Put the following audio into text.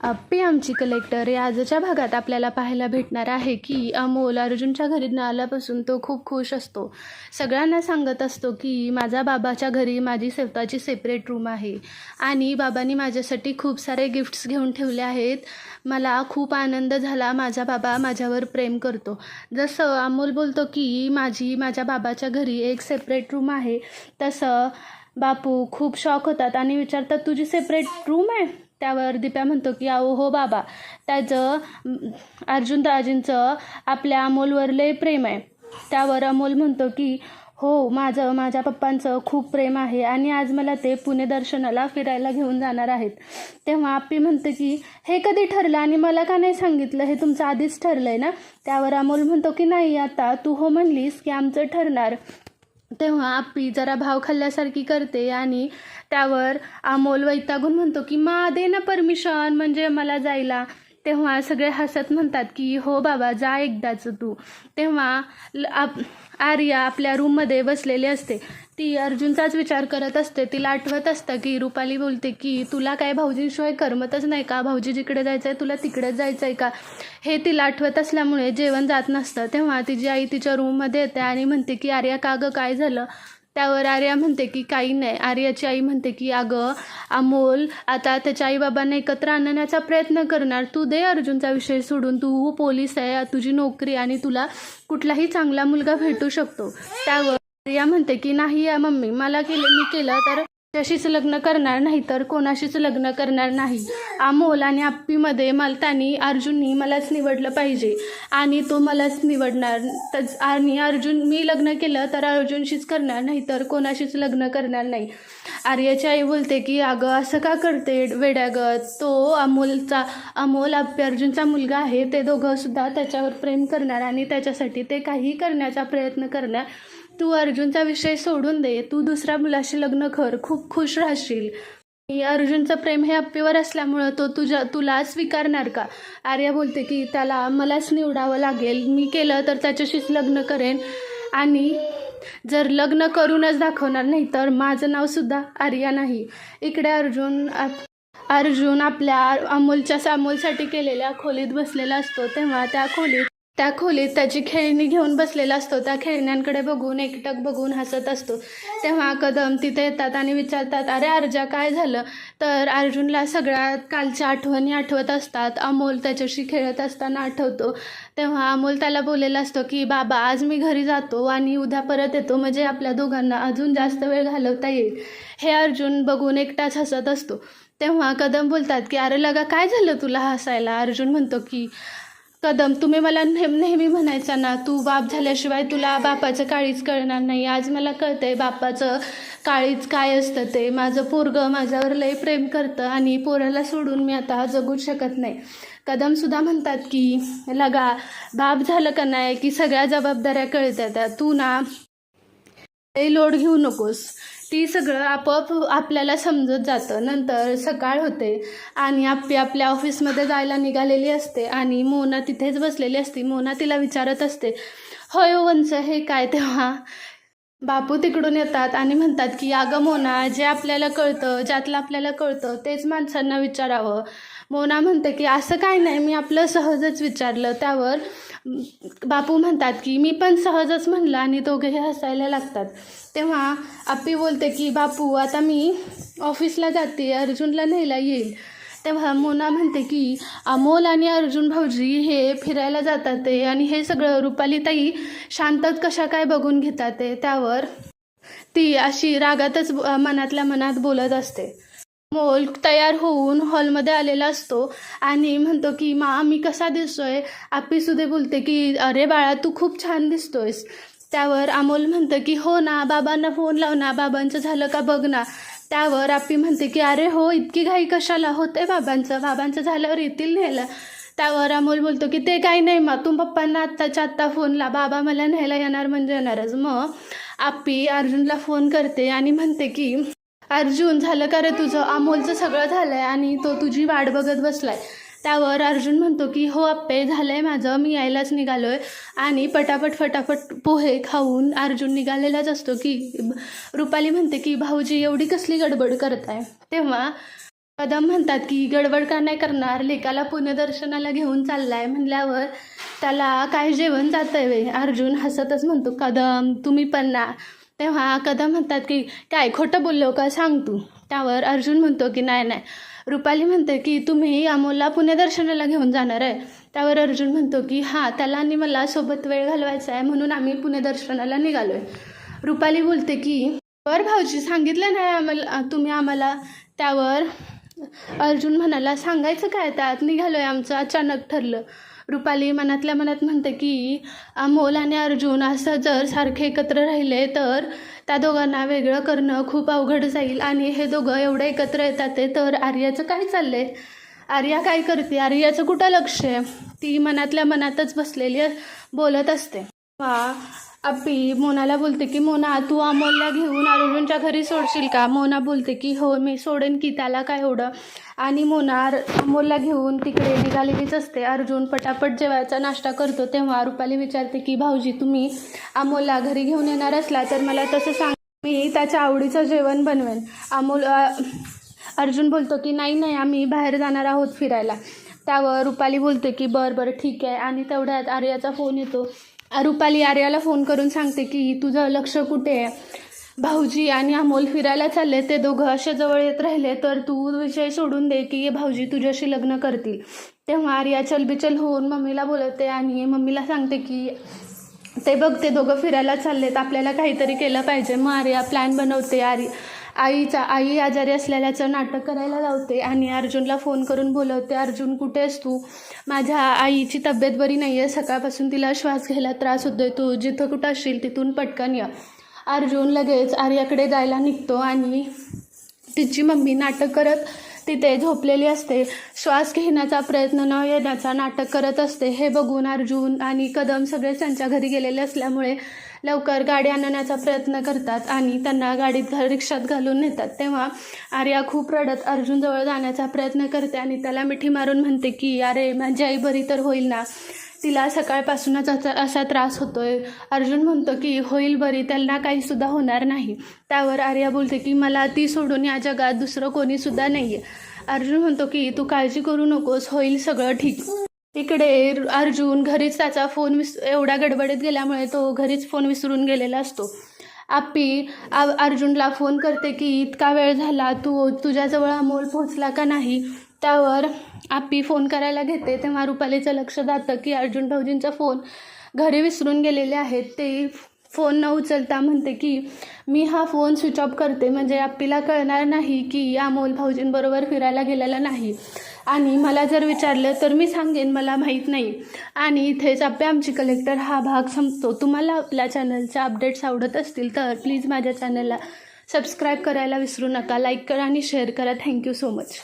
आप्पी आमची कलेक्टर या आजच्या भागात आपल्याला पाहायला भेटणार आहे की अमोल अर्जुनच्या घरी न आल्यापासून तो खूप खुश असतो. सगळ्यांना सांगत असतो की माझ्या बाबाच्या घरी माझी स्वतःची सेपरेट रूम आहे. आणि बाबांनी माझ्यासाठी खूप सारे गिफ्ट्स घेऊन ठेवले आहेत. मला खूप आनंद झाला माझा बाबा माझ्यावर प्रेम करतो. जसं अमोल बोलतो की माझी माझ्या बाबाच्या घरी एक सेपरेट रूम आहे. तसं बापू खूप शॉक होतात आणि विचारतात तुझी सेपरेट रूम आहे? त्यावर दिप्या म्हणतो की अहो हो बाबा त्याचं अर्जुन दाजींचं आपल्या अमोलवर लय प्रेम आहे. त्यावर अमोल म्हणतो की हो माझं माझ्या पप्पांचं खूप प्रेम आहे आणि आज मला ते पुणे दर्शनाला फिरायला घेऊन जाणार आहेत. तेव्हा आप्पी म्हणते की हे कधी ठरलं आणि मला का नाही सांगितलं? हे तुमचं आधीच ठरलं आहे ना? त्यावर अमोल म्हणतो की नाही आता तू हो म्हणलीस की आमचं ठरणार. तेव्हा आप्पी जरा भाव खाल्ल्यासारखी करते आणि त्यावर अमोल वैतागून म्हणतो की मा दे ना परमिशन म्हणजे मला जायला. तेव्हा सगळे हसत म्हणतात की हो बाबा जा एकदाच तू. तेव्हा ल- आप आर्या आपल्या रूममध्ये बसलेली असते. ती अर्जुनचाच विचार करत असते. तिला आठवत असतं की रुपाली बोलते की तुला काय भाऊजीशिवाय करमतच नाही का? भाऊजी जिकडे जायचं आहे तुला तिकडेच जायचं आहे का? हे तिला आठवत असल्यामुळे जेवण जात नसतं. तेव्हा तिची आई तिच्या रूममध्ये येते आणि म्हणते की आर्या का गं? काय झालं? त्यावर आर्या म्हणते की काही नाही. आर्याची आई म्हणते की अगं अमोल आता त्याच्या आईबाबांना एकत्र आणण्याचा प्रयत्न करणार. तू दे अर्जुनचा विषय सोडून. तू पोलीस आहे तुझी नोकरी आणि तुला कुठलाही चांगला मुलगा भेटू शकतो. त्यावर आर्या म्हणते की नाही या मम्मी. मला केलं मी केलं तर त्याशीच लग्न करणार नाही तर कोणाशीच लग्न करणार नाही. अमोल आणि आप्पीमध्ये मला त्यांनी अर्जुननी मलाच निवडलं पाहिजे. आणि तो मलाच निवडणार. तच आणि अर्जुन मी लग्न केलं तर अर्जुनशीच करणार नाही तर कोणाशीच लग्न करणार नाही. आर्याची आई बोलते की अगं असं का करते वेड्यागत तो अमोलचा अमोल आप्पी अर्जुनचा मुलगा आहे. ते दोघंसुद्धा त्याच्यावर प्रेम करणार आणि त्याच्यासाठी ते काही करण्याचा प्रयत्न करणार. तू अर्जुनचा विषय सोडून दे. तू दुसऱ्या मुलाशी लग्न कर. खूप खुश राहशील. अर्जुनचं प्रेम हे अप्पीवर असल्यामुळं तो तुझ्या तुला स्वीकारणार का? आर्या बोलते की त्याला मलाच निवडावं लागेल. मी केलं तर त्याच्याशीच लग्न करेन. आणि जर लग्न करूनच दाखवणार नाही तर माझं नावसुद्धा आर्या नाही. इकडे अर्जुन आप- अर्जुन आपल्या अमोलच्या सामोलसाठी केलेल्या खोलीत बसलेला असतो. तेव्हा त्या खोलीत त्या खोलीत त्याची खेळणी घेऊन बसलेला असतो. त्या खेळण्यांकडे बघून एकटक बघून हसत असतो. तेव्हा कदम तिथे येतात आणि विचारतात अरे अर्जा काय झालं? तर अर्जुनला सगळ्या कालच्या आठवणी आठवत असतात. अमोल त्याच्याशी खेळत असताना आठवतो. तेव्हा अमोल त्याला बोललेला असतो की बाबा आज मी घरी जातो आणि उद्या परत येतो. म्हणजे आपल्या दोघांना अजून जास्त वेळ घालवता येईल. हे अर्जुन बघून एकटाच हसत असतो. तेव्हा कदम बोलतात की अरे लगा काय झालं तुला हसायला? अर्जुन म्हणतो की कदम तुम्ही मला नेह नेहमी म्हणायचा ना तू बाप झाल्याशिवाय तुला बापाचं काळीच कळणार नाही. आज मला कळतंय बापाचं काळीच काय असतं ते. माझं पोरगं माझ्यावर लय प्रेम करतं आणि पोराला सोडून मी आता जगूच शकत नाही. कदमसुद्धा म्हणतात की लगा बाप झालं का नाही की सगळ्या जबाबदाऱ्या कळतात तू ना लई लोड घेऊ नकोस. ती सगळं आपोआप आपल्याला समजत जातं. नंतर सकाळ होते आणि आप्पी आपल्या ऑफिसमध्ये जायला निघालेली असते आणि मोना तिथेच बसलेली असते. मोना तिला विचारत असते होय वंश वंच हे काय तेव्हा? बापू तिकडून येतात आणि म्हणतात की अगं मोना जे आपल्याला कळतं ज्यातलं आपल्याला कळतं तेच माणसांना विचारावं. मोना म्हणते की असं काय नाही मी आपलं सहजच विचारलं त्यावर. बापू म्हणतात की मी पण सहजच म्हणलं आणि दोघेही हसायला लागतात. तेव्हा आप्पी बोलते की बापू आता मी ऑफिसला जाते अर्जुनला न्यायला येईल. तेव्हा मोना म्हणते की अमोल आणि अर्जुन भाऊजी हे फिरायला जातात ते आणि हे सगळं रुपालीताई शांतत कशा काय बघून घेतात ते त्यावर ती अशी रागातच मनातल्या मनात बोलत असते. मोल तयार होऊन हॉलमध्ये आलेला असतो. आणि म्हणतो की मा मी कसा दिसतोय? आपी सुधे बोलते की अरे बाळा तू खूप छान दिसतोयस. त्यावर अमोल म्हणतं की हो ना बाबांना फोन लाव ना बाबांचं झालं का बघ ना. त्यावर आपी म्हणते की अरे हो इतकी घाई कशाला? होते बाबांचं बाबांचं झाल्यावर येतील न्यायला. त्यावर अमोल बोलतो की ते काही नाही मग तू पप्पांना आत्ताच्या आत्ता फोनला बाबा मला न्यायला येणार म्हणजे येणारच. मग आपी अर्जुनला फोन करते आणि म्हणते की अर्जुन झालं का रे तुझं? अमोलचं सगळं झालं आहे आणि तो तुझी वाट बघत बसलाय. त्यावर अर्जुन म्हणतो की हो आप्पे झालं आहे माझं. मी यायलाच निघालो आहे आणि पटापट फटाफट पोहे खाऊन अर्जुन निघालेलाच असतो की रुपाली म्हणते की भाऊजी एवढी कसली गडबड करताय? तेव्हा कदम म्हणतात की गडबड का नाही करणार? लेकाला पुनर्दर्शनाला घेऊन चाललाय. म्हणल्यावर त्याला काय जेवण जातंय आहे अर्जुन हसतच म्हणतो कदम तुम्ही पण ना. तेव्हा कदम म्हणतात की काय खोटं बोललो का? सांग तू. त्यावर अर्जुन म्हणतो की नाही नाही. रुपाली म्हणते की तुम्ही अमोलला पुण्यदर्शनाला घेऊन जाणार आहे. त्यावर अर्जुन म्हणतो की हां त्याला आणि मला सोबत वेळ घालवायचा आहे म्हणून आम्ही पुण्यदर्शनाला निघालो आहे रुपाली बोलते की बर भाऊजी सांगितलं नाही आम्हाला तुम्ही आम्हाला. त्यावर अर्जुन म्हणाला सांगायचं काय? त्यात निघालो आहे आमचं अचानक ठरलं. रुपाली मनातल्या मनात म्हणते की अमोल आणि अर्जुन असं जर सारखे एकत्र राहिले तर त्या दोघांना वेगळं करणं खूप अवघड जाईल आणि हे दोघं एवढं एकत्र येतात ते तर आर्याचं काय चाललंय? आर्या काय करते? आर्याचं कुठं लक्ष आहे? ती मनातल्या मनातच बसलेली बोलत असते. वा आपी मोनाला बोलते की मोना तू अमोलला घेऊन अर्जुनच्या घरी सोडशील का? मोना बोलते की हो मी सोडेन की त्याला काय एवढं? आणि मोना अमोलला घेऊन तिकडे निघालेलीच असते. अर्जुन पटापट जेवायचा नाश्ता करतो. तेव्हा रुपाली विचारते की भाऊजी तुम्ही अमोलला घरी घेऊन येणार असला तर मला तसं सांग मी त्याच्या आवडीचं जेवण बनवेन. अमोल अर्जुन बोलतो की नाही नाही आम्ही बाहेर जाणार आहोत फिरायला. त्यावर रुपाली बोलते की बरं बरं ठीक आहे. आणि तेवढ्यात आर्याचा फोन येतो. रुपाली आर्याला फोन करून सांगते की तुझं लक्ष कुठे आहे? भाऊजी आणि अमोल फिरायला चालले ते दोघं असे जवळ येत राहिले तर तू विषय सोडून दे की भाऊजी तुझ्याशी लग्न करतील. तेव्हा आर्या चलबिचल होऊन मम्मीला बोलवते आणि मम्मीला सांगते की ते बघ ते दोघं फिरायला चाललेत. आपल्याला काहीतरी केलं पाहिजे. मग आर्या प्लॅन बनवते. आरी आईचा आई आजारी असलेल्याचं नाटक करायला लावते आणि अर्जुनला फोन करून बोलवते अर्जुन कुठे आहेस तू? माझ्या आईची तब्येत बरी नाही आहे सकाळपासून तिला श्वास घ्यायला त्रास होतोय. तू जिथं कुठं असशील तिथून पटकन ये. अर्जुन लगेच आर्याकडे जायला निघतो आणि तिची मम्मी नाटक करत तिथे झोपलेली असते. श्वास घेण्याचा प्रयत्न न येण्याचा नाटक करत असते. हे बघून अर्जुन आणि कदम सगळेच त्यांच्या घरी गेलेले असल्यामुळे लवकर गाडी आणण्याचा प्रयत्न करतात आणि त्यांना गाडीत घा रिक्षात घालून नेतात. तेव्हा आर्या खूप रडत अर्जुनजवळ जाण्याचा प्रयत्न करते आणि त्याला मिठी मारून म्हणते की अरे माझी आई बरी तर होईल ना? तिला सकाळपासूनच असा असा त्रास होतोय. अर्जुन म्हणतो की होईल बरी त्यांना काहीसुद्धा होणार नाही. त्यावर आर्या बोलते की मला ती सोडून या जगात दुसरं कोणीसुद्धा नाही आहे अर्जुन म्हणतो की तू काळजी करू नकोस होईल सगळं ठीक. इकडे अर्जुन घरीच त्याचा फोन विस एवढ्या गडबडीत गेल्यामुळे तो घरीच फोन विसरून गेलेला असतो. आप्पी आ- अर्जुनला फोन करते की इतका वेळ झाला तू तुझ्याजवळ अमोल पोहोचला का नाही? त्यावर आप्पी फोन करायला घेते. तेव्हा रुपालीचं लक्ष जातं की अर्जुन भाऊजींचा फोन घरी विसरून गेलेले आहेत. ते फोन न उचलता म्हणते की मी हा फोन स्विच ऑफ करते. म्हणजे आप्पीला कळणार नाही की अमोल भाऊजींबरोबर फिरायला गेलेला नाही. आणि मला जर विचारलं तर मी सांगेन मला माहीत नाही. आणि इथेच आपल्या आमची कलेक्टर हा भाग संपतो. तुम्हाला आपल्या चॅनलच्या अपडेट्स आवडत असतील तर प्लीज माझ्या चॅनलला सबस्क्राईब करायला विसरू नका लाईक करा आणि शेअर करा. Thank you so much